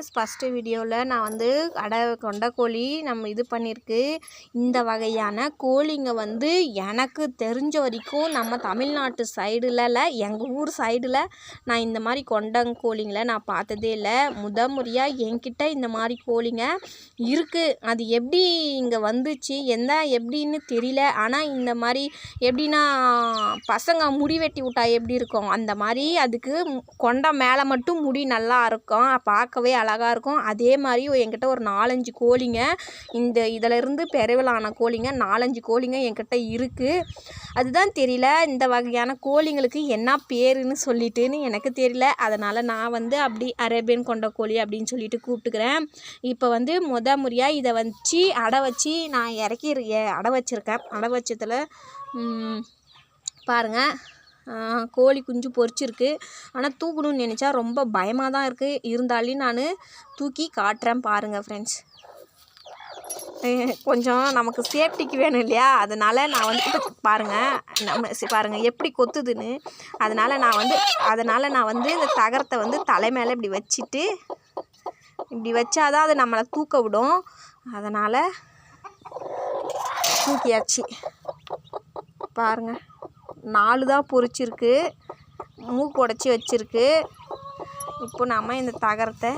Friends first வீடியோவில் நான் வந்து அடை கொண்ட கோழி நம்ம இது பண்ணியிருக்கு. இந்த வகையான கோழிங்க வந்து எனக்கு தெரிஞ்ச வரைக்கும் நம்ம தமிழ்நாட்டு சைடுலல எங்கள் ஊர் சைடில் நான் இந்த மாதிரி கொண்டங் கோழிங்களை நான் பார்த்ததே இல்லை. முத முறையாக என்கிட்ட இந்த மாதிரி கோழிங்க இருக்குது அது எப்படி இங்கே வந்துச்சு? எந்த எப்படின்னு தெரியல. ஆனால் இந்த மாதிரி எப்படின்னா பசங்க முடி வெட்டி விட்டா எப்படி இருக்கும்? அந்த மாதிரி அதுக்கு கொண்ட மேலே மட்டும் முடி நல்லா இருக்கும். பார்க்கவே அழகாக அழகாக இருக்கும். அதே மாதிரி என்கிட்ட ஒரு நாலஞ்சு கோழிங்க. இந்த இதில் இருந்து பெருவிலான கோழிங்க. நாலஞ்சு கோழிங்க என்கிட்ட இருக்குது அதுதான் தெரியல இந்த வகையான கோழிங்களுக்கு என்ன பேருன்னு சொல்லிட்டுன்னு எனக்கு தெரியல. அதனால் நான் வந்து அப்படி அரேபியன் கொண்ட கோழி அப்படின்னு சொல்லிட்டு கூப்பிட்டுக்கிறேன். இப்போ வந்து முத முறையாக இதை வச்சு அடை வச்சு நான் இறக்கி அடை வச்சுருக்கேன். அடை வச்சதில் பாருங்கள் கோழி குஞ்சு பொறிச்சிருக்கு. ஆனால் தூக்கணும்னு நினச்சா ரொம்ப பயமாக தான் இருக்குது இருந்தாலும் நான் தூக்கி காட்டுறேன் பாருங்கள் ஃப்ரெண்ட்ஸ் கொஞ்சம் நமக்கு சேஃப்டிக்கு வேணும் இல்லையா? அதனால் நான் வந்து இப்போ பாருங்கள் நம்ம பாருங்கள் எப்படி கொத்துதுன்னு. அதனால் நான் வந்து அதனால் நான் வந்து இந்த தகரத்தை வந்து தலை மேலே இப்படி வச்சுட்டு இப்படி வச்சாதான் அது நம்மளை தூக்க விடும். அதனால் தூக்கியாச்சு. பாருங்கள் நாலு தான் பொறிச்சிருக்கு. மூக்கு உடச்சி வச்சிருக்கு. இப்போ நாம் இந்த தகரத்தை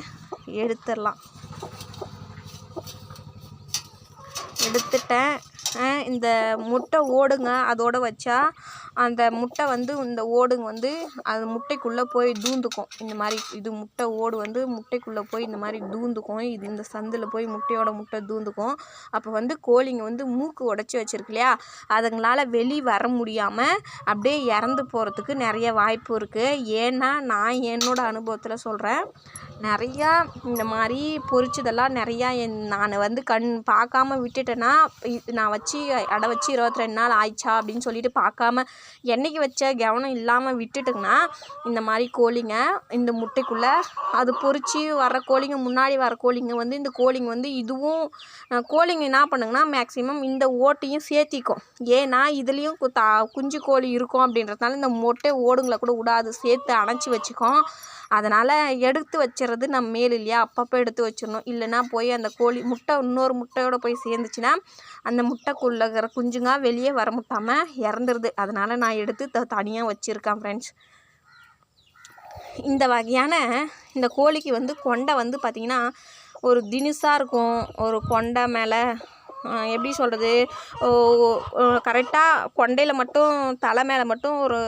எடுத்துடலாம். எடுத்துட்டேன். இந்த முட்டை ஓடுங்க. அதோடு வச்சா அந்த முட்டை வந்து இந்த ஓடுங்க வந்து அது முட்டைக்குள்ளே போய் தூந்துக்கும். இந்த மாதிரி இது முட்டை ஓடு வந்து முட்டைக்குள்ளே போய் இந்த மாதிரி தூந்துக்கும். இது இந்த சந்தில் போய் முட்டையோட முட்டை தூந்துக்கும். அப்போ வந்து கோழிங்க வந்து மூக்கு உடச்சி வச்சுருக்கு இல்லையா? அதுங்களால் வெளி வர முடியாமல் அப்படியே இறந்து போகிறதுக்கு நிறைய வாய்ப்பு இருக்குது ஏன்னா நான் என்னோடய அனுபவத்தில் சொல்கிறேன் நிறையா இந்த மாதிரி பொரிச்சதெல்லாம் நிறையா என் நான் வந்து கண் பார்க்காம விட்டுட்டேன்னா நான் வச்சு அடை வச்சு இருபத்தி ரெண்டு நாள் ஆயிடுச்சா அப்படின்னு சொல்லிட்டு பார்க்காம என்றைக்கு வச்ச கவனம் இல்லாமல் விட்டுட்டுங்கன்னா இந்த மாதிரி கோழிங்க இந்த முட்டைக்குள்ளே அது பொறிச்சு வர கோழிங்க முன்னாடி வர கோழிங்க வந்து இந்த கோழிங்க வந்து இதுவும் கோழிங்க என்ன பண்ணுங்கன்னா மேக்ஸிமம் இந்த ஓட்டையும் சேர்த்திக்கும். ஏன்னா இதுலேயும் கு- தா குஞ்சு கோழி இருக்கும் அப்படின்றதுனால இந்த மொட்டை ஓடுங்களை கூட விடாது சேர்த்து அணைச்சி வச்சுக்கும். அதனால் எடுத்து வச்சிடுறது நம்ம மேல் இல்லையா? அப்பப்போ எடுத்து வச்சிடணும். இல்லைன்னா போய் அந்த கோழி முட்டை இன்னொரு முட்டையோடு போய் சேர்ந்துச்சுன்னா அந்த முட்டைக்குள்ளே இருக்கிற குஞ்சுங்க வெளியே வர முட்டாமல் இறந்துருது. அதனால் நான் எடுத்து த தனியாக வச்சுருக்கேன் ஃப்ரெண்ட்ஸ் இந்த வகையான இந்த கோழிக்கு வந்து கொண்டை வந்து பார்த்திங்கன்னா ஒரு தினுசாக இருக்கும். ஒரு கொண்டை மேலே எப்படி சொல்கிறது கரெக்டாக கொண்டையில் மட்டும் தலை மேலே மட்டும் ஒரு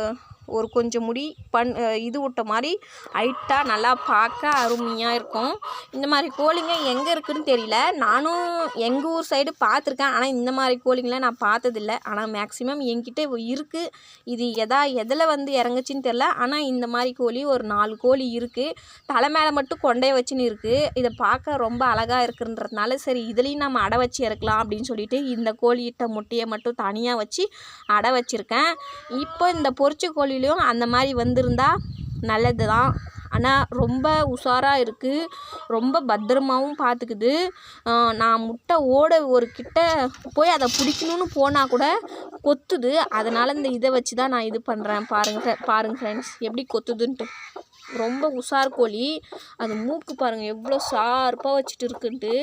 ஒரு கொஞ்சம் முடி பண் இது விட்ட மாதிரி ஹைட்டாக நல்லா பார்க்க அருமையாக இருக்கும். இந்த மாதிரி கோழிங்க எங்கே இருக்குதுன்னு தெரியல. நானும் எங்கள் ஊர் சைடு பார்த்துருக்கேன். ஆனால் இந்த மாதிரி கோழிங்களை நான் பார்த்ததில்ல. ஆனால் மேக்ஸிமம் என்கிட்ட இருக்குது இது எதா எதில் வந்து இறங்குச்சின்னு தெரில ஆனால் இந்த மாதிரி கோழி ஒரு நாலு கோழி இருக்குது தலை மேலே மட்டும் கொண்டே வச்சுன்னு இருக்குது இதை பார்க்க ரொம்ப அழகாக இருக்குன்றதுனால சரி இதுலேயும் நம்ம அடை வச்சு இறக்கலாம் அப்படின்னு சொல்லிட்டு இந்த கோழியிட்ட முட்டையை மட்டும் தனியாக வச்சு அடை வச்சுருக்கேன். இப்போ இந்த பொரிச்ச கோழிலையும் அந்த மாதிரி வந்திருந்தால் நல்லது தான் ஆனால் ரொம்ப உஷாராக இருக்குது ரொம்ப பத்திரமாவும் பார்த்துக்குது நான் முட்டை ஓட ஒரு கிட்ட போய் அதை பிடிக்கணும்னு போனால் கூட கொத்துது. அதனால் இந்த இதை வச்சு தான் நான் இது பண்ணுறேன் பாருங்க பாருங்க ஃப்ரெண்ட்ஸ் எப்படி கொத்துதுன்ட்டு. ரொம்ப உஷார் கோழி. அது மூக்கு பாருங்கள் எவ்வளோ ஷார்ப்பாக வச்சுட்டு இருக்குன்ட்டு.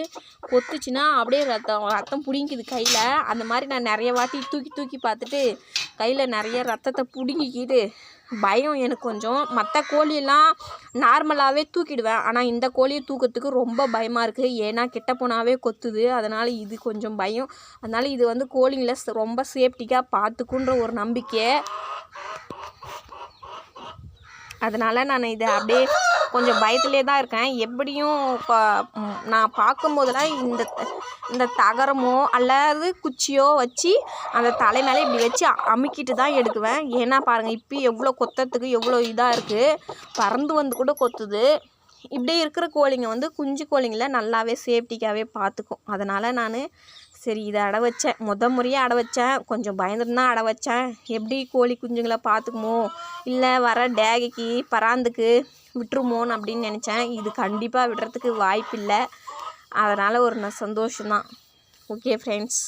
கொத்துச்சுன்னா அப்படியே ரத்தம் ரத்தம் பிடிங்கிது கையில். அந்த மாதிரி நான் நிறைய வாட்டி தூக்கி தூக்கி பார்த்துட்டு கையில் நிறைய ரத்தத்தை பிடுங்கிக்கிட்டு பயம் எனக்கு கொஞ்சம். மற்ற கோழியெல்லாம் நார்மலாகவே தூக்கிடுவேன். ஆனால் இந்த கோழியை தூக்கிறதுக்கு ரொம்ப பயமாக இருக்குது ஏன்னா கிட்ட போனாவே கொத்துது. அதனால் இது கொஞ்சம் பயம். அதனால் இது வந்து கோழிங்களை ரொம்ப சேஃப்டிக்காக பார்த்துக்குன்ற ஒரு நம்பிக்கை அதனால் நான் இதை அப்படியே கொஞ்சம் பயத்திலே தான் இருக்கேன். எப்படியும் இப்போ நான் பார்க்கும்போதெல்லாம் இந்த இந்த தகரமோ அல்லது குச்சியோ வச்சு அந்த தலை மேலே இப்படி வச்சு அமுக்கிட்டு தான் எடுக்குவேன். ஏன்னா பாருங்கள் இப்போ எவ்வளோ கொத்தத்துக்கு எவ்வளோ இதாக இருக்குது பறந்து வந்து கூட கொத்துது. இப்படி இருக்கிற கோழிங்க வந்து குஞ்சு கோழிங்களை நல்லாவே சேஃப்டிக்காகவே பார்த்துக்கும். அதனால் நான் சரி இதை அடை வச்சேன். முத முறையாக அடை வச்சேன். கொஞ்சம் பயந்துருந்தான் அடை வச்சேன். எப்படி கோழி குஞ்சுங்களை பார்த்துக்குமோ இல்லை வர டேகிக்கு பராந்துக்கு விட்டுருமோன்னு அப்படின்னு நினச்சேன். இது கண்டிப்பாக விடுறதுக்கு வாய்ப்பில்லை. அதனால் ஒரு ந சந்தோஷம்தான். Okay friends